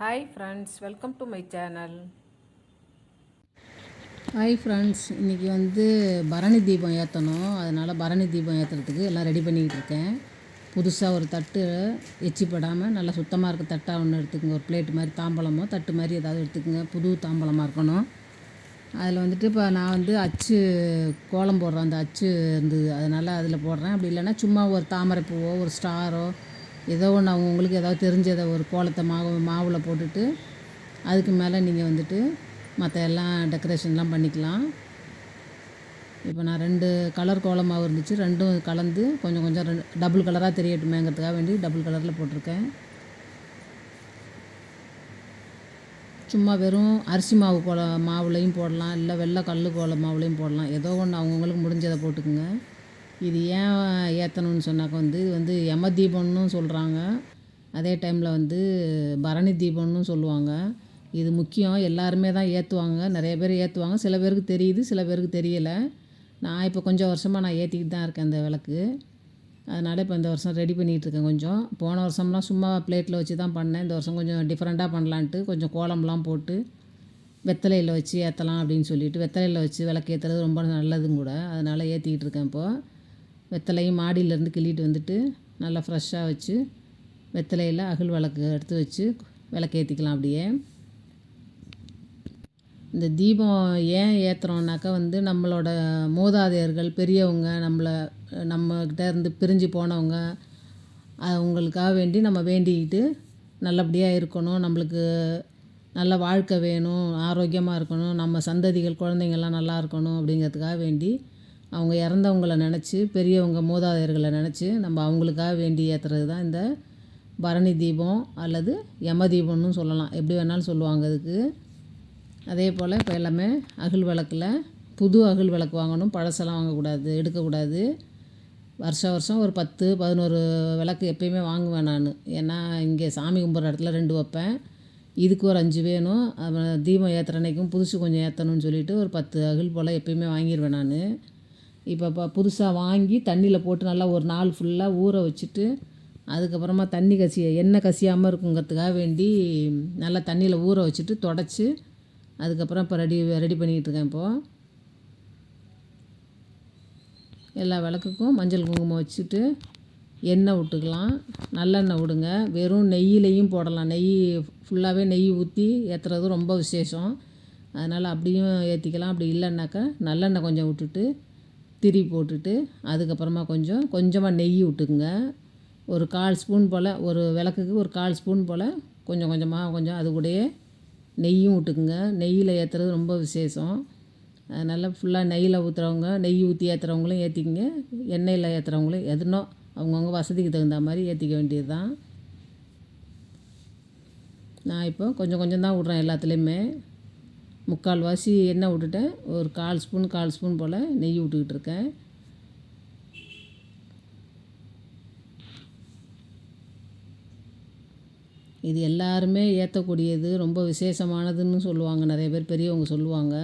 Hi friends welcome to my channel hi friends இன்றைக்கி வந்து பரணி தீபம் ஏற்றணும் அதனால் பரணி தீபம் ஏற்றுறதுக்கு எல்லாம் ரெடி பண்ணிக்கிட்டு இருக்கேன். புதுசாக ஒரு தட்டு எச்சிப்படாமல் நல்லா சுத்தமாக இருக்க தட்டாக ஒன்று எடுத்துக்கோங்க. ஒரு பிளேட் மாதிரி தாம்பழமோ தட்டு மாதிரி ஏதாவது எடுத்துக்கோங்க. புது தாம்பழமாக இருக்கணும். அதில் வந்துட்டு இப்போ நான் வந்து அச்சு கோலம் போடுறேன். அந்த அச்சு இருந்தது. அதனால் அதில் போடுறேன். அப்படி இல்லைன்னா சும்மா ஒரு தாமரை பூவோ ஒரு ஸ்டாரோ ஏதோ ஒன்று அவங்கவுங்களுக்கு ஏதாவது தெரிஞ்சதை ஒரு கோலத்தை மாவு மாவில் போட்டுட்டு அதுக்கு மேலே நீங்கள் வந்துட்டு மற்ற எல்லாம் டெக்கரேஷன்லாம் பண்ணிக்கலாம். இப்போ நான் ரெண்டு கலர் கோலம் மாவு இருந்துச்சு. ரெண்டும் கலந்து கொஞ்சம் கொஞ்சம் ரெண்டு டபுள் கலராக தெரியட்டுமேங்கிறதுக்காக வேண்டி டபுள் கலரில் போட்டிருக்கேன். சும்மா வெறும் அரிசி மாவு கோல மாவுலையும் போடலாம். இல்லை வெள்ளை கல் கோல மாவுலையும் போடலாம். ஏதோ ஒன்று அவங்கவுங்களுக்கு முடிஞ்சதை போட்டுக்குங்க. இது ஏன் ஏற்றணும்னு சொன்னாக்க வந்து இது வந்து யம தீபம்னு சொல்கிறாங்க அதே டைமில் வந்து பரணி தீபம்னு சொல்லுவாங்க. இது முக்கியம். எல்லாருமே தான் ஏற்றுவாங்க நிறைய பேர் ஏற்றுவாங்க சில பேருக்கு தெரியுது சில பேருக்கு தெரியலை. நான் இப்போ கொஞ்சம் வருஷமாக நான் ஏற்றிக்கிட்டு தான் இருக்கேன் அந்த விளக்கு. அதனால் இப்போ இந்த வருஷம் ரெடி பண்ணிகிட்டு இருக்கேன் கொஞ்சம். போன வருஷம்லாம் சும்மா பிளேட்டில் வச்சு தான் பண்ணேன். இந்த வருஷம் கொஞ்சம் டிஃப்ரெண்ட்டாக பண்ணலான்ட்டு கொஞ்சம் கோலம்லாம் போட்டு வெத்தலையில் வச்சு ஏற்றலாம் அப்படின்னு சொல்லிட்டு வெத்தலையில் வச்சு விளக்கு ஏற்றுறது ரொம்ப நல்லதும் கூட. அதனால் ஏற்றிக்கிட்டு இருக்கேன் இப்போது வெத்தலையும் மாடியிலேருந்து கிள்ளிட்டு வந்துட்டு நல்லா ஃப்ரெஷ்ஷாக வச்சு வெத்தலையில் அகல் விளக்கு எடுத்து வச்சு விளக்கேற்றிக்கலாம் அப்படியே. இந்த தீபம் ஏன் ஏற்றுறோம்னாக்கா வந்து நம்மளோட மூதாதையர்கள் பெரியவங்க நம்மளை நம்மக்கிட்ட இருந்து பிரிஞ்சு போனவங்க அவங்களுக்காக வேண்டி நம்ம வேண்டிக்கிட்டு நல்லபடியாக இருக்கணும். நம்மளுக்கு நல்ல வாழ்க்கை வேணும் ஆரோக்கியமாக இருக்கணும். நம்ம சந்ததிகள் குழந்தைங்கள்லாம் நல்லா இருக்கணும் அப்படிங்கிறதுக்காக வேண்டி அவங்க இறந்தவங்கள நினச்சி பெரியவங்க மூதாதையர்களை நினச்சி நம்ம அவங்களுக்காக வேண்டி ஏற்றுறது தான் இந்த பரணி தீபம் அல்லது யம தீபம்னு சொல்லலாம். எப்படி வேணாலும் சொல்லுவாங்க அதுக்கு. அதே போல் இப்போ எல்லாமே அகல் விளக்கில் புது அகல் விளக்கு வாங்கணும். பழசெல்லாம் வாங்கக்கூடாது எடுக்கக்கூடாது. வருஷம் வருஷம் ஒரு பத்து பதினோரு விளக்கு எப்பயுமே வாங்குவேன் நான். ஏன்னா இங்கே சாமி கும்பிட்ற இடத்துல ரெண்டு வைப்பேன். இதுக்கு ஒரு அஞ்சு வேணும். தீபம் ஏற்றுற அன்னைக்கும் புதுசு கொஞ்சம் ஏற்றணும்னு சொல்லிட்டு ஒரு பத்து அகில் போல் எப்பயுமே வாங்கிடுவேன் நான். இப்போ இப்போ புதுசாக வாங்கி தண்ணியில் போட்டு நல்லா ஒரு நாள் ஃபுல்லாக ஊற வச்சுட்டு அதுக்கப்புறமா தண்ணி கசிய எண்ணெய் கசியாமல் இருக்குங்கிறதுக்காக வேண்டி நல்லா தண்ணியில் ஊற வச்சுட்டு தொடச்சி அதுக்கப்புறம் இப்போ ரெடி ரெடி பண்ணிக்கிட்டு இருக்கேன் இப்போது எல்லா விளக்குக்கும் மஞ்சள் குங்குமம் வச்சுட்டு எண்ணெய் விட்டுக்கலாம். நல்லெண்ணெய் விடுங்க. வெறும் நெய்யிலையும் போடலாம். நெய் ஃபுல்லாகவே நெய் ஊற்றி ஏற்றுறது ரொம்ப விசேஷம். அதனால் அப்படியும் ஏற்றிக்கலாம் அப்படி இல்லைன்னாக்கா நல்லெண்ணெய் கொஞ்சம் விட்டுட்டு திரி போட்டுட்டு அதுக்கப்புறமா கொஞ்சம் கொஞ்சமாக நெய் விட்டுக்குங்க. ஒரு கால் ஸ்பூன் போல் ஒரு விளக்குக்கு ஒரு கால் ஸ்பூன் போல் கொஞ்சம் கொஞ்சமாக கொஞ்சம் அது கூடயே நெய்யும் விட்டுக்குங்க. நெய்யில் ஏற்றுறது ரொம்ப விசேஷம். அதனால் ஃபுல்லாக நெய்யில் ஊற்றுறவங்க நெய் ஊற்றி ஏற்றுறவங்களும் ஏற்றிக்கிங்க எண்ணெயில் ஏற்றுறவங்களும் எதுனோ அவங்கவுங்க வசதிக்கு தகுந்த மாதிரி ஏற்றிக்க வேண்டியது தான் நான் இப்போ கொஞ்சம் கொஞ்சம் தான் விட்றேன் எல்லாத்துலேயுமே. முக்கால்வாசி எண்ணெய் விட்டுட்டேன். ஒரு கால் ஸ்பூன் கால் ஸ்பூன் போல் நெய் விட்டுக்கிட்டு இருக்கேன். இது எல்லாருமே ஏற்றக்கூடியது ரொம்ப விசேஷமானதுன்னு சொல்லுவாங்க. நிறைய பேர் பெரியவங்க சொல்லுவாங்க.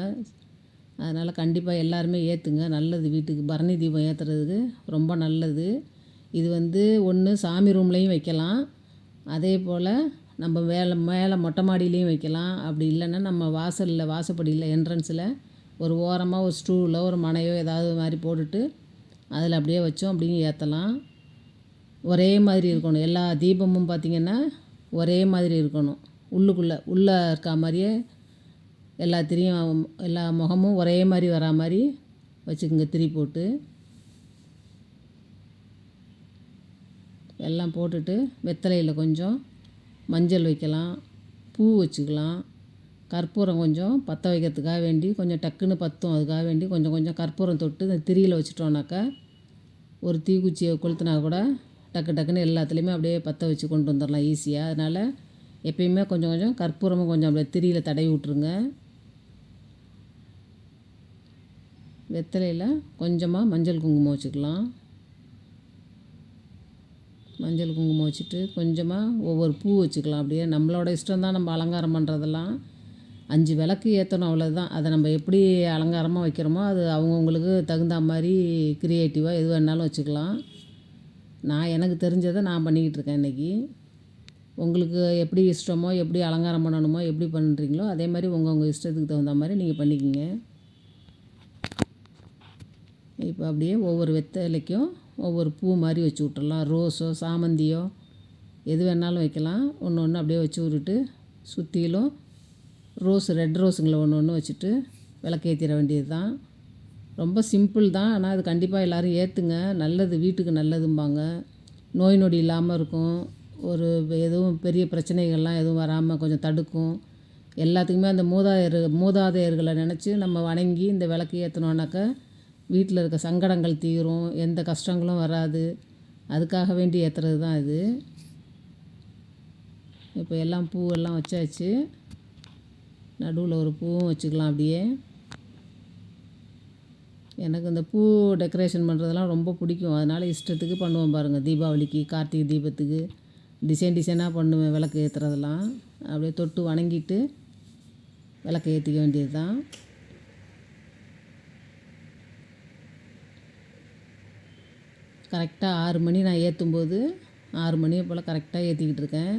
அதனால் கண்டிப்பாக எல்லாருமே ஏற்றுங்க நல்லது வீட்டுக்கு. பரணி தீபம் ஏற்றுறதுக்கு ரொம்ப நல்லது. இது வந்து ஒன்று சாமி ரூம்லேயும் வைக்கலாம். அதே போல் நம்ம மேலே மேலே மொட்டை மாடியிலையும் வைக்கலாம். அப்படி இல்லைன்னா நம்ம வாசலில் வாசப்படியில் என்ட்ரன்ஸில் ஒரு ஓரமாக ஒரு ஸ்டூலோ ஒரு மனையோ ஏதாவது மாதிரி போட்டுட்டு அதில் அப்படியே வச்சோம் அப்படின்னு ஏற்றலாம் ஒரே மாதிரி இருக்கணும். எல்லா தீபமும் பார்த்திங்கன்னா ஒரே மாதிரி இருக்கணும். உள்ளுக்குள்ளே உள்ளே இருக்கா மாதிரியே எல்லாத்திலையும் எல்லா முகமும் ஒரே மாதிரி வரா மாதிரி வச்சுக்கோங்க திரி போட்டு. எல்லாம் போட்டுட்டு வெத்தலையில் கொஞ்சம் மஞ்சள் வைக்கலாம் பூ வச்சுக்கலாம். கற்பூரம் கொஞ்சம் பற்ற வைக்கிறதுக்காக வேண்டி கொஞ்சம் டக்குன்னு பற்றும் அதுக்காக வேண்டி கொஞ்சம் கொஞ்சம் கற்பூரம் தொட்டு இந்த திரியில் வச்சுட்டோன்னாக்கா ஒரு தீக்குச்சியை கொளுத்துனா கூட டக்கு டக்குன்னு எல்லாத்துலேயுமே அப்படியே பற்ற வச்சு கொண்டு வந்துடலாம் ஈஸியாக அதனால் எப்பயுமே கொஞ்சம் கொஞ்சம் கற்பூரமும் கொஞ்சம் அப்படியே திரியில் தடவி விட்ருங்க வெத்தலையில் கொஞ்சமாக மஞ்சள் குங்குமம் வச்சுக்கலாம். மஞ்சள் குங்குமம் வச்சுட்டு கொஞ்சமாக ஒவ்வொரு பூ வச்சுக்கலாம். அப்படியே நம்மளோட இஷ்டம் தான் நம்ம அலங்காரம் பண்ணுறதெல்லாம் அஞ்சு விளக்கு ஏற்றணும் அவ்வளோதான் அதை நம்ம எப்படி அலங்காரமாக வைக்கிறோமோ அது அவங்கவுங்களுக்கு தகுந்த மாதிரி க்ரியேட்டிவாக எது வேணாலும் வச்சுக்கலாம். நான் எனக்கு தெரிஞ்சதை நான் பண்ணிக்கிட்டு இருக்கேன் இன்றைக்கி உங்களுக்கு எப்படி இஷ்டமோ எப்படி அலங்காரம் பண்ணணுமோ எப்படி பண்ணுறீங்களோ அதே மாதிரி உங்கள் உங்கள் இஷ்டத்துக்கு தகுந்த மாதிரி நீங்கள் பண்ணிக்கிங்க. இப்போ அப்படியே ஒவ்வொரு வெத்தலைக்கும் ஒவ்வொரு பூ மாதிரி வச்சு விட்டுறலாம். ரோஸோ சாமந்தியோ எது வேணாலும் வைக்கலாம். ஒன்று ஒன்று அப்படியே வச்சு விட்டுட்டு சுற்றிலும் ரோஸ் ரெட் ரோஸுங்களை ஒன்று ஒன்று வச்சுட்டு விளக்கேற்றிட வேண்டியது தான். ரொம்ப சிம்பிள் தான். ஆனால் அது கண்டிப்பாக எல்லோரும் ஏற்றுங்க நல்லது வீட்டுக்கு நல்லதும்பாங்க. நோய் நொடி இல்லாமல் இருக்கும். ஒரு எதுவும் பெரிய பிரச்சனைகள்லாம் எதுவும் வராமல் கொஞ்சம் தடுக்கும். எல்லாத்துக்குமே அந்த மூதாதையர் மூதாதையர்களை நினச்சி நம்ம வணங்கி இந்த விளக்கு ஏற்றினோன்னாக்க வீட்டில் இருக்க சங்கடங்கள் தீரும் எந்த கஷ்டங்களும் வராது. அதுக்காக வேண்டி ஏற்றுறது தான் இது. இப்போ எல்லாம் பூவெல்லாம் வச்சாச்சு. நடுவில் ஒரு பூவும் வச்சுக்கலாம் அப்படியே. எனக்கு இந்த பூ டெக்கரேஷன் பண்ணுறதெல்லாம் ரொம்ப பிடிக்கும். அதனால் இஷ்டத்துக்கு பண்ணுவேன் பாருங்கள் தீபாவளிக்கு கார்த்திகை தீபத்துக்கு டிசைன் டிசைனாக பண்ணுவேன் விளக்கு ஏற்றுறதெல்லாம் அப்படியே தொட்டு வணங்கிட்டு விளக்கு ஏற்றிக்க வேண்டியது தான் கரெக்டாக ஆறு மணி நான் ஏற்றும் போது ஆறு மணியை போல் கரெக்டாக ஏற்றிக்கிட்டு இருக்கேன்.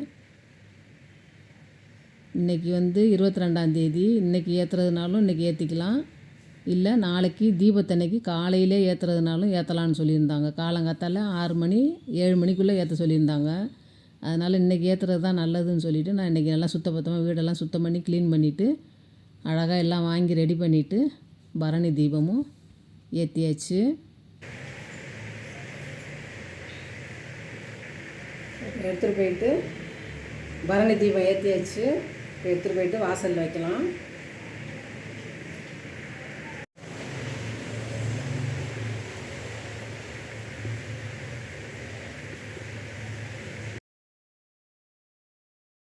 இன்றைக்கி வந்து இருபத்தி ரெண்டாந்தேதி இன்றைக்கி ஏற்றுறதுனாலும் இன்றைக்கி ஏற்றிக்கலாம் இல்லை நாளைக்கு தீபத்தன்னைக்கு காலையிலே ஏற்றுறதுனாலும் ஏற்றலான்னு சொல்லியிருந்தாங்க. காலங்காத்தால் ஆறு மணி ஏழு மணிக்குள்ளே ஏற்ற சொல்லியிருந்தாங்க. அதனால் இன்றைக்கி ஏற்றுறது தான் நல்லதுன்னு சொல்லிவிட்டு நான் இன்றைக்கி நல்லா சுத்தபத்தமாக வீடெல்லாம் சுத்தம் பண்ணி க்ளீன் பண்ணிவிட்டு அழகாக எல்லாம் வாங்கி ரெடி பண்ணிவிட்டு பரணி தீபமும் ஏற்றியாச்சு எடுத்துகிட்டு போயிட்டு பரணி தீபம் ஏற்றியாச்சு எடுத்துகிட்டு போயிட்டு வாசலில் வைக்கலாம்.